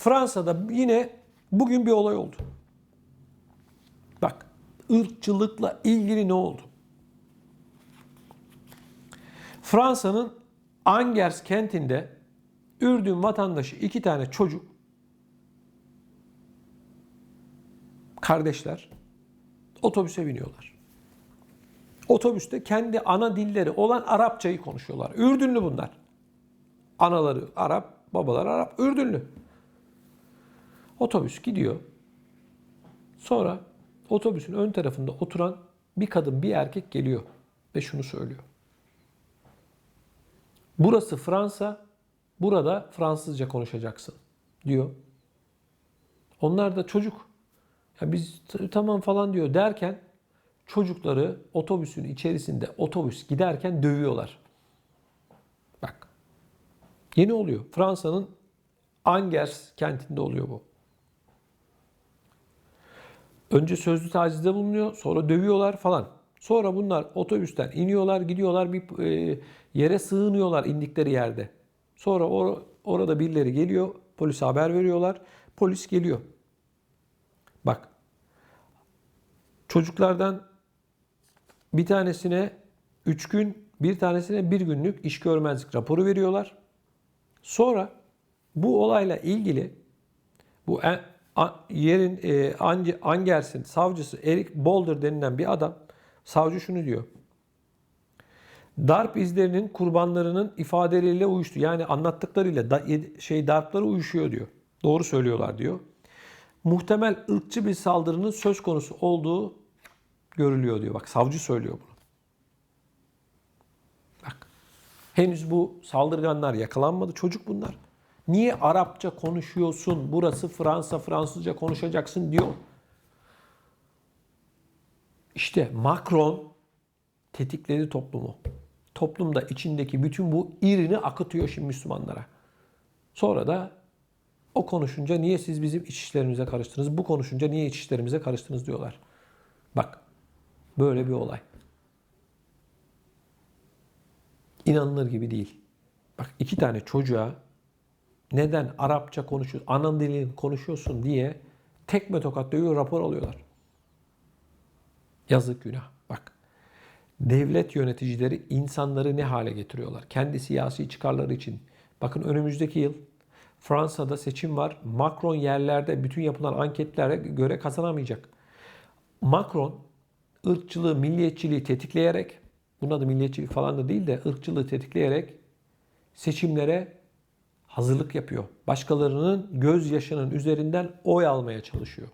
Fransa'da yine bugün bir olay oldu. Bak ırkçılıkla ilgili ne oldu? Fransa'nın Angers kentinde Ürdün vatandaşı iki tane çocuk kardeşler otobüse biniyorlar. Otobüste kendi ana dilleri olan Arapçayı konuşuyorlar. Ürdünlü bunlar. Anaları Arap, babaları Arap, Ürdünlü. Otobüs gidiyor. Sonra otobüsün ön tarafında oturan bir kadın, bir erkek geliyor ve şunu söylüyor. Burası Fransa, burada Fransızca konuşacaksın diyor. Onlar da çocuk. Ya biz tamam falan diyor derken çocukları otobüsün içerisinde otobüs giderken dövüyorlar. Bak. Yeni oluyor. Fransa'nın Angers kentinde oluyor bu. Önce sözlü tacizde bulunuyor, sonra dövüyorlar falan. Sonra bunlar otobüsten iniyorlar, gidiyorlar bir e, yere sığınıyorlar indikleri yerde. Sonra or- orada birileri geliyor, polise haber veriyorlar. Polis geliyor. Bak. Çocuklardan bir tanesine 3 gün, bir tanesine bir günlük iş görmezlik raporu veriyorlar. Sonra bu olayla ilgili bu yerin e, Ange- Angers'in savcısı Eric Boulder denilen bir adam savcı şunu diyor. Darp izlerinin kurbanlarının ifadeleriyle uyuştu. Yani anlattıklarıyla da, şey darpları uyuşuyor diyor. Doğru söylüyorlar diyor. Muhtemel ırkçı bir saldırının söz konusu olduğu görülüyor diyor. Bak savcı söylüyor bunu. Bak. Henüz bu saldırganlar yakalanmadı. Çocuk bunlar. Niye Arapça konuşuyorsun? Burası Fransa, Fransızca konuşacaksın diyor. İşte Macron tetikledi toplumu. Toplumda içindeki bütün bu irini akıtıyor şimdi Müslümanlara. Sonra da o konuşunca niye siz bizim iç işlerimize karıştınız? Bu konuşunca niye iç işlerimize karıştınız diyorlar. Bak böyle bir olay. İnanılır gibi değil. Bak iki tane çocuğa neden Arapça konuşuyorsun, ana dilini konuşuyorsun diye tekme tokat dövüyor, rapor alıyorlar. Yazık günah. Bak. Devlet yöneticileri insanları ne hale getiriyorlar? Kendi siyasi çıkarları için. Bakın önümüzdeki yıl Fransa'da seçim var. Macron yerlerde bütün yapılan anketlere göre kazanamayacak. Macron ırkçılığı, milliyetçiliği tetikleyerek, bunun adı milliyetçilik falan da değil de ırkçılığı tetikleyerek seçimlere hazırlık yapıyor. Başkalarının gözyaşının üzerinden oy almaya çalışıyor.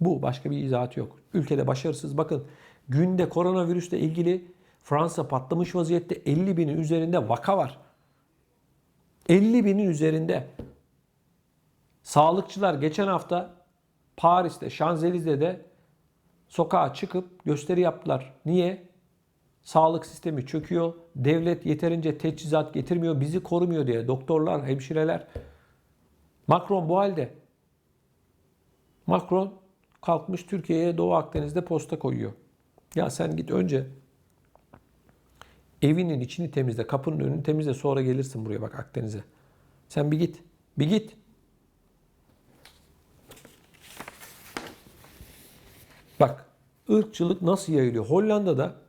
Bu başka bir izahatı yok. Ülkede başarısız. Bakın günde koronavirüsle ilgili Fransa patlamış vaziyette 50 binin üzerinde vaka var. 50 binin üzerinde. Sağlıkçılar geçen hafta Paris'te, Şanzelize'de sokağa çıkıp gösteri yaptılar. Niye? Sağlık sistemi çöküyor. Devlet yeterince teçhizat getirmiyor. Bizi korumuyor diye. Doktorlar, hemşireler. Macron bu halde. Macron kalkmış Türkiye'ye Doğu Akdeniz'de posta koyuyor. Ya sen git önce evinin içini temizle, kapının önünü temizle sonra gelirsin buraya bak Akdeniz'e. Sen bir git. Bir git. Bak ırkçılık nasıl yayılıyor? Hollanda'da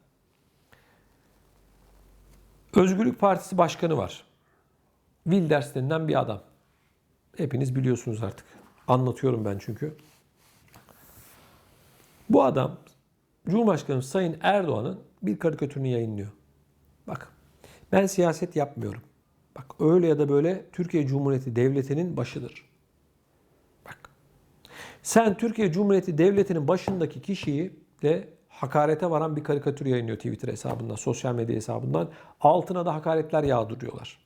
Özgürlük Partisi Başkanı var. Wilders denilen bir adam. Hepiniz biliyorsunuz artık. Anlatıyorum ben çünkü. Bu adam Cumhurbaşkanı Sayın Erdoğan'ın bir karikatürünü yayınlıyor. Bak ben siyaset yapmıyorum. Bak öyle ya da böyle Türkiye Cumhuriyeti Devleti'nin başıdır. Bak sen Türkiye Cumhuriyeti Devleti'nin başındaki kişiyi de hakarete varan bir karikatür yayınlıyor Twitter hesabından, sosyal medya hesabından. Altına da hakaretler yağdırıyorlar.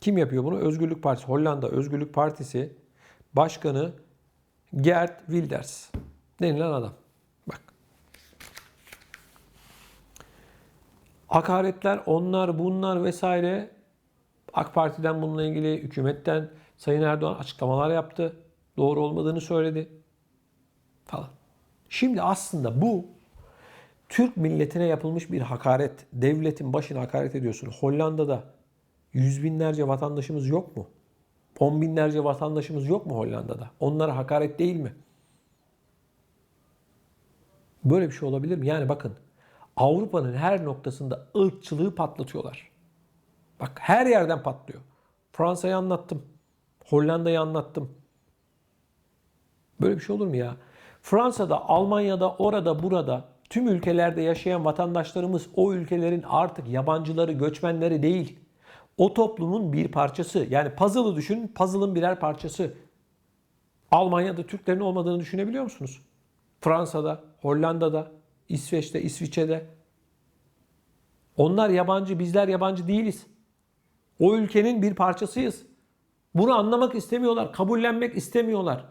Kim yapıyor bunu? Özgürlük Partisi, Hollanda Özgürlük Partisi Başkanı Gert Wilders denilen adam. Bak. Hakaretler onlar bunlar vesaire AK Parti'den bununla ilgili hükümetten Sayın Erdoğan açıklamalar yaptı. Doğru olmadığını söyledi. Falan. Şimdi aslında bu Türk milletine yapılmış bir hakaret. Devletin başına hakaret ediyorsun. Hollanda'da yüz binlerce vatandaşımız yok mu? On binlerce vatandaşımız yok mu Hollanda'da? Onlara hakaret değil mi? Böyle bir şey olabilir mi? Yani bakın Avrupa'nın her noktasında ırkçılığı patlatıyorlar. Bak her yerden patlıyor. Fransa'yı anlattım. Hollanda'yı anlattım. Böyle bir şey olur mu ya? Fransa'da, Almanya'da, orada, burada tüm ülkelerde yaşayan vatandaşlarımız o ülkelerin artık yabancıları, göçmenleri değil. O toplumun bir parçası. Yani puzzle'ı düşünün, puzzle'ın birer parçası. Almanya'da Türklerin olmadığını düşünebiliyor musunuz? Fransa'da, Hollanda'da, İsveç'te, İsviçre'de. Onlar yabancı, bizler yabancı değiliz. O ülkenin bir parçasıyız. Bunu anlamak istemiyorlar, kabullenmek istemiyorlar.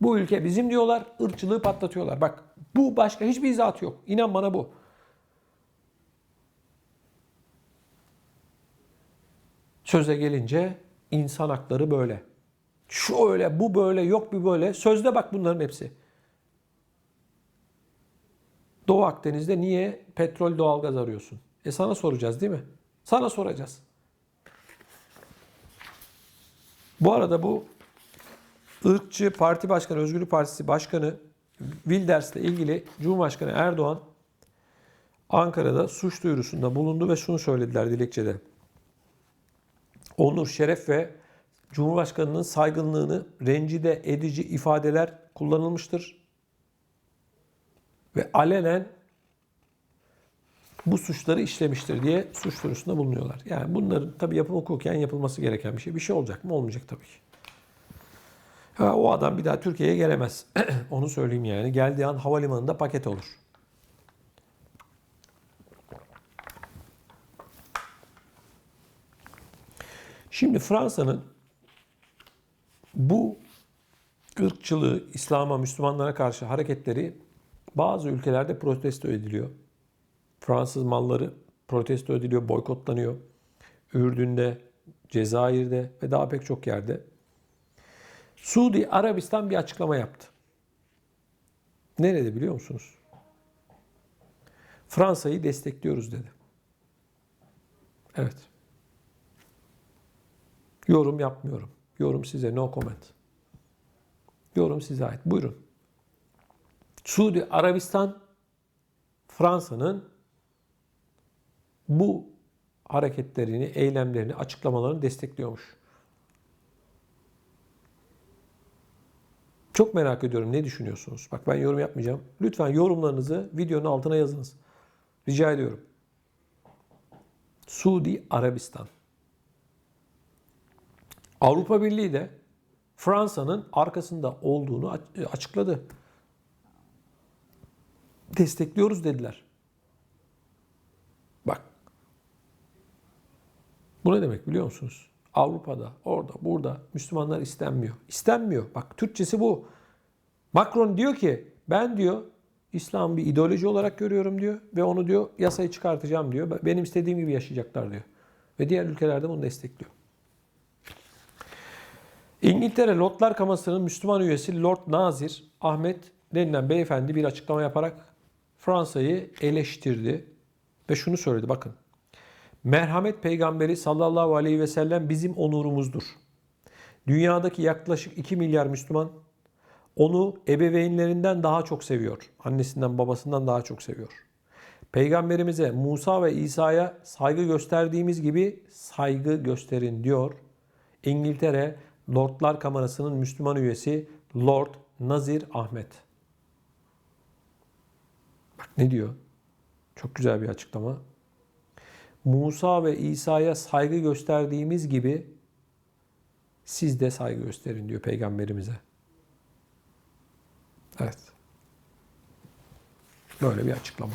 Bu ülke bizim diyorlar, ırkçılığı patlatıyorlar. Bak bu başka hiçbir izahat yok. İnan bana bu. Söze gelince insan hakları böyle. Şu öyle, bu böyle, yok bir böyle. Sözde bak bunların hepsi. Doğu Akdeniz'de niye petrol doğalgaz arıyorsun? E sana soracağız değil mi? Sana soracağız. Bu arada bu ırkçı parti başkanı, Özgürlük Partisi başkanı Wilders ile ilgili Cumhurbaşkanı Erdoğan Ankara'da suç duyurusunda bulundu ve şunu söylediler dilekçede. Onur, şeref ve Cumhurbaşkanının saygınlığını rencide edici ifadeler kullanılmıştır. Ve alenen bu suçları işlemiştir diye suç duyurusunda bulunuyorlar. Yani bunların tabii yapım hukuken yapılması gereken bir şey. Bir şey olacak mı? Olmayacak tabii ki. O adam bir daha Türkiye'ye gelemez. Onu söyleyeyim yani. Geldiği an havalimanında paket olur. Şimdi Fransa'nın bu ırkçılığı, İslam'a, Müslümanlara karşı hareketleri bazı ülkelerde protesto ediliyor. Fransız malları protesto ediliyor, boykotlanıyor. Ürdün'de, Cezayir'de ve daha pek çok yerde. Suudi Arabistan bir açıklama yaptı. Nerede biliyor musunuz? Fransa'yı destekliyoruz dedi. Evet. Yorum yapmıyorum. Yorum size no comment. Yorum size ait. Buyurun. Suudi Arabistan Fransa'nın bu hareketlerini, eylemlerini, açıklamalarını destekliyormuş. Çok merak ediyorum ne düşünüyorsunuz? Bak ben yorum yapmayacağım. Lütfen yorumlarınızı videonun altına yazınız. Rica ediyorum. Suudi Arabistan. Avrupa Birliği de Fransa'nın arkasında olduğunu açıkladı. Destekliyoruz dediler. Bak. Bu ne demek biliyor musunuz? Avrupa'da, orada, burada Müslümanlar istenmiyor. İstenmiyor. Bak Türkçesi bu. Macron diyor ki ben diyor İslam bir ideoloji olarak görüyorum diyor ve onu diyor yasayı çıkartacağım diyor. Benim istediğim gibi yaşayacaklar diyor. Ve diğer ülkelerde bunu destekliyor. İngiltere Lordlar Kaması'nın Müslüman üyesi Lord Nazir Ahmet denilen beyefendi bir açıklama yaparak Fransa'yı eleştirdi ve şunu söyledi bakın. Merhamet peygamberi sallallahu aleyhi ve sellem bizim onurumuzdur. Dünyadaki yaklaşık 2 milyar Müslüman onu ebeveynlerinden daha çok seviyor. Annesinden babasından daha çok seviyor. Peygamberimize Musa ve İsa'ya saygı gösterdiğimiz gibi saygı gösterin diyor. İngiltere Lordlar Kamerası'nın Müslüman üyesi Lord Nazir Ahmet. Bak ne diyor? Çok güzel bir açıklama. Musa ve İsa'ya saygı gösterdiğimiz gibi siz de saygı gösterin diyor peygamberimize. Evet. Böyle bir açıklama.